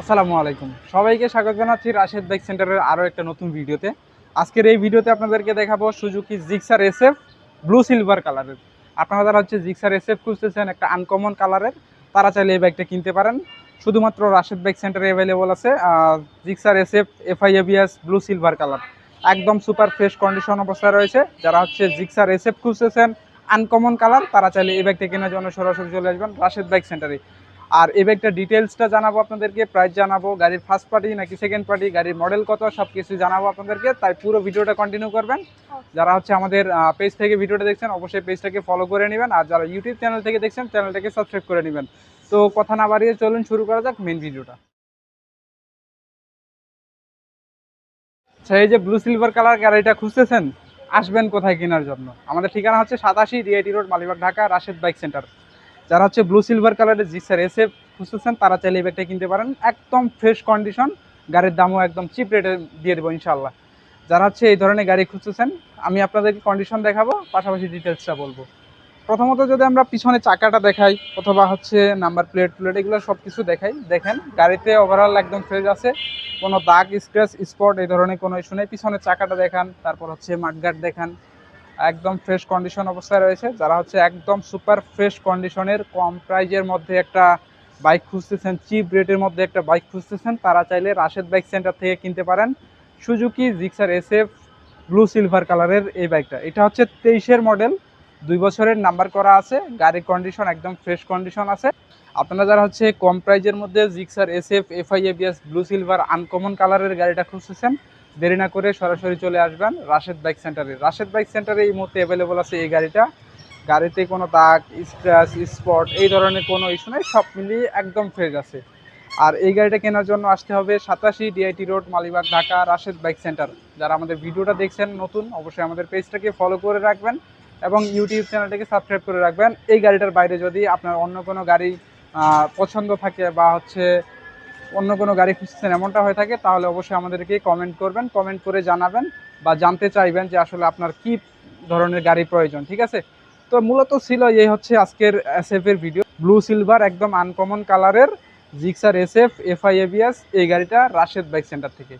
আসসালামু আলাইকুম। সবাইকে স্বাগত জানাচ্ছি রাশেদ বাইক সেন্টারের আরও একটা নতুন ভিডিওতে। আজকের এই ভিডিওতে আপনাদেরকে দেখাবো Suzuki Gixxer SF blue silver কালারের আপনারা যারা হচ্ছে জিক্সার এসএফ খুঁজতেছেন, একটা আনকমন কালারের তারা চাইলে এই বাইকটা কিনতে পারেন। শুধুমাত্র রাশেদ বাইক সেন্টারে অ্যাভেলেবল আছে Gixxer SF FI ABS blue silver colour একদম সুপার ফ্রেশ কন্ডিশন অবস্থায় রয়েছে। যারা হচ্ছে জিক্সার এসএফ খুঁজতেছেন আনকমন কালার তারা চাইলে এই বাইকটা কেনার জন্য সরাসরি চলে আসবেন রাশেদ বাইক সেন্টারে। আর এই ব্যাগটা ডিটেলসটা জানাব আপনাদেরকে প্রাইস জানাব গাড়ির ফার্স্ট পার্টি নাকি সেকেন্ড পার্টি গাড়ির মডেল কত সব কিছু জানাব আপনাদেরকে। তাই পুরো ভিডিওটা কন্টিনিউ করবেন। যারা হচ্ছে আমাদের পেজ থেকে ভিডিওটা দেখছেন অবশ্যই পেজটাকে ফলো করে নেবেন। আর যারা ইউটিউব চ্যানেল থেকে দেখছেন চ্যানেলটাকে সাবস্ক্রাইব করে নেবেন। তো কথা না বাড়িয়ে চলুন শুরু করা যাক মেন ভিডিওটা আচ্ছা এই যে ব্লু সিলভার কালার গাড়িটা খুঁজতেছেন আসবেন কোথায় কেনার জন্য? আমাদের ঠিকানা হচ্ছে সাতাশি DIT road Malibagh Dhaka Rashed bike centre. যারা হচ্ছে ব্লু সিলভার কালারের জি স্যার এসে খুঁজতেছেন, তারা চাইলে এই ব্যাগটা কিনতে পারেন। একদম ফ্রেশ কন্ডিশন গাড়ির দামও একদম চিপ রেটে দিয়ে দেবো ইনশাল্লাহ যারা হচ্ছে এই ধরনের গাড়ি খুঁজতেছেন, আমি আপনাদেরকে কন্ডিশন দেখাবো, পাশাপাশি ডিটেলসটা বলব। প্রথমত যদি আমরা পিছনে চাকাটা দেখাই, অথবা হচ্ছে নাম্বার প্লেট প্লেট এগুলো সব কিছু দেখাই। দেখেন, গাড়িতে ওভারঅল একদম ফ্রেশ আছে, কোনো দাগ স্ক্র্যাচ স্পট এই ধরনের কোনো ইস্যু নেই। পিছনের চাকাটা দেখান, তারপর হচ্ছে মাঠগাট দেখান। একদম ফ্রেশ কন্ডিশন অবস্থায় রয়েছে। যারা হচ্ছে একদম সুপার ফ্রেশ কন্ডিশনের কম প্রাইজের মধ্যে একটা বাইক খুঁজতেছেন চিপ রেটের মধ্যে একটা বাইক খুঁজতেছেন, তারা চাইলে রাশেদ বাইক সেন্টার থেকে কিনতে পারেন। Suzuki Gixxer SF blue silver কালারের এই বাইকটা এটা হচ্ছে তেইশের মডেল দুই বছরের নাম্বার করা আছে, গাড়ির কন্ডিশন একদম ফ্রেশ কন্ডিশন আছে। আপনারা যারা হচ্ছে কম প্রাইজের মধ্যে Gixxer SF FI ABS blue silver uncommon কালারের গাড়িটা খুঁজতেছেন দেরি না করে সরাসরি চলে আসবেন রাশেদ বাইক সেন্টারে। রাশেদ বাইক সেন্টারে এই মুহূর্তে অ্যাভেলেবল আছে এই গাড়িটা। গাড়িতে কোনো দাগ স্ক্র্যাচ স্পট এই ধরনের কোনো ইস্যু নেই, সব মিলিয়ে একদম ফ্রেশ আছে। আর এই গাড়িটা কেনার জন্য আসতে হবে সাতাশি DIT road Malibagh, Dhaka, Rashed bike centre. যারা আমাদের ভিডিওটা দেখছেন নতুন, অবশ্যই আমাদের পেজটাকে ফলো করে রাখবেন এবং ইউটিউব চ্যানেলটাকে সাবস্ক্রাইব করে রাখবেন। এই গাড়িটার বাইরে যদি আপনার অন্য কোনো গাড়ি পছন্দ থাকে বা হচ্ছে অন্য কোনো গাড়ি খুঁজছেন এমনটা হয়ে থাকে, তাহলে অবশ্যই আমাদেরকে কমেন্ট করবেন কমেন্ট করে জানাবেন বা জানতে চাইবেন যে আসলে আপনার কি ধরনের গাড়ি প্রয়োজন, ঠিক আছে? তো মূলত ছিল এই হচ্ছে আজকের এসএফের ভিডিও ব্লু সিলভার একদম আনকমন কালারের জিক্সার এসএফ এফআইএবিএস এই গাড়িটা রাশেদ বাইক সেন্টার থেকে।